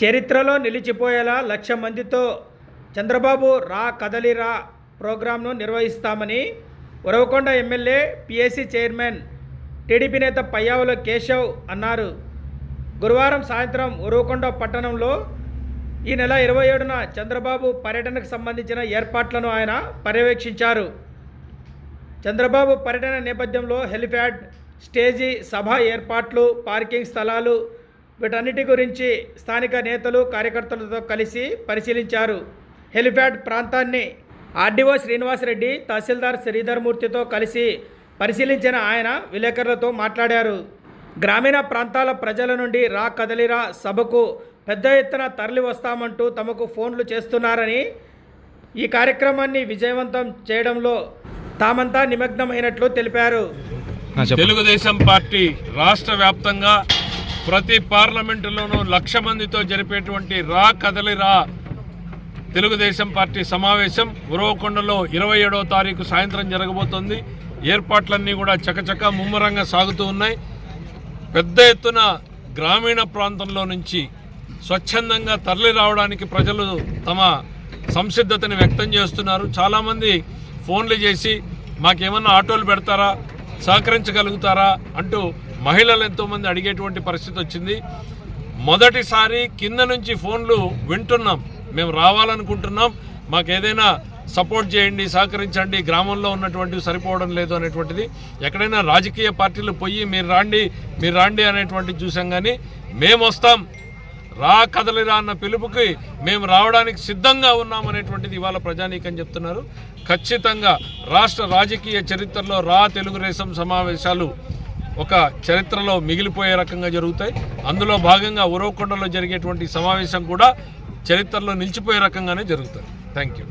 చరిత్రలో నిలిచిపోయేలా లక్ష మందితో చంద్రబాబు రా కదలిరా ప్రోగ్రాంను నిర్వహిస్తామని Uravakonda MLA PSC chairman TDP నేత పయ్యావుల కేశవ్ అన్నారు. గురువారం సాయంత్రం ఉరవకొండ పట్టణంలో ఈ నెల ఇరవై ఏడున చంద్రబాబు పర్యటనకు సంబంధించిన ఏర్పాట్లను ఆయన పర్యవేక్షించారు. చంద్రబాబు పర్యటన నేపథ్యంలో హెలిప్యాడ్ స్టేజీ సభ ఏర్పాట్లు పార్కింగ్ స్థలాలు వీటన్నిటి గురించి స్థానిక నేతలు కార్యకర్తలతో కలిసి పరిశీలించారు. హెలిప్యాడ్ ప్రాంతాన్ని ఆర్డీఓ శ్రీనివాసరెడ్డి తహసీల్దార్ శ్రీధర్మూర్తితో కలిసి పరిశీలించిన ఆయన విలేకరులతో మాట్లాడారు. గ్రామీణ ప్రాంతాల ప్రజల నుండి రా కదలిరా సభకు పెద్ద ఎత్తున తరలి వస్తామంటూ తమకు ఫోన్లు చేస్తున్నారని ఈ కార్యక్రమాన్ని విజయవంతం చేయడంలో తామంతా నిమగ్నమైనట్లు తెలిపారు. తెలుగుదేశం పార్టీ రాష్ట్ర వ్యాప్తంగా ప్రతి పార్లమెంటులోనూ లక్ష మందితో జరిపేటువంటి రా కదలి రా తెలుగుదేశం పార్టీ సమావేశం ఉరవకొండలో ఇరవై ఏడవ తారీఖు సాయంత్రం జరగబోతోంది. ఏర్పాట్లన్నీ కూడా చకచక ముమ్మరంగా సాగుతూ ఉన్నాయి. పెద్ద ఎత్తున గ్రామీణ ప్రాంతంలో నుంచి స్వచ్ఛందంగా తరలి రావడానికి ప్రజలు తమ సంసిద్ధతని వ్యక్తం చేస్తున్నారు. చాలామంది ఫోన్లు చేసి మాకేమన్నా ఆటోలు పెడతారా? సహకరించగలుగుతారా? అంటూ మహిళలు ఎంతోమంది అడిగేటువంటి పరిస్థితి వచ్చింది. మొదటిసారి కింద నుంచి ఫోన్లు వింటున్నాం. మేము రావాలనుకుంటున్నాం. మాకు ఏదైనా సపోర్ట్ చేయండి సహకరించండి గ్రామంలో ఉన్నటువంటివి సరిపోవడం లేదు అనేటువంటిది. ఎక్కడైనా రాజకీయ పార్టీలు పోయి మీరు రాండి మీరు రాండి అనేటువంటి చూసాం కానీ మేము వస్తాం. రా కదలిరా అన్న పిలుపుకి మేము రావడానికి సిద్ధంగా ఉన్నామనేటువంటిది ఇవాళ ప్రజానీకం చెప్తున్నారు. ఖచ్చితంగా రాష్ట్ర రాజకీయ చరిత్రలో రా తెలుగుదేశం సమావేశాలు ఒక చరిత్రలో మిగిలిపోయే రకంగా జరుగుతాయి. అందులో భాగంగా ఉరవకొండలో జరిగేటువంటి సమావేశం కూడా చరిత్రలో నిలిచిపోయే రకంగానే జరుగుతుంది. Thank you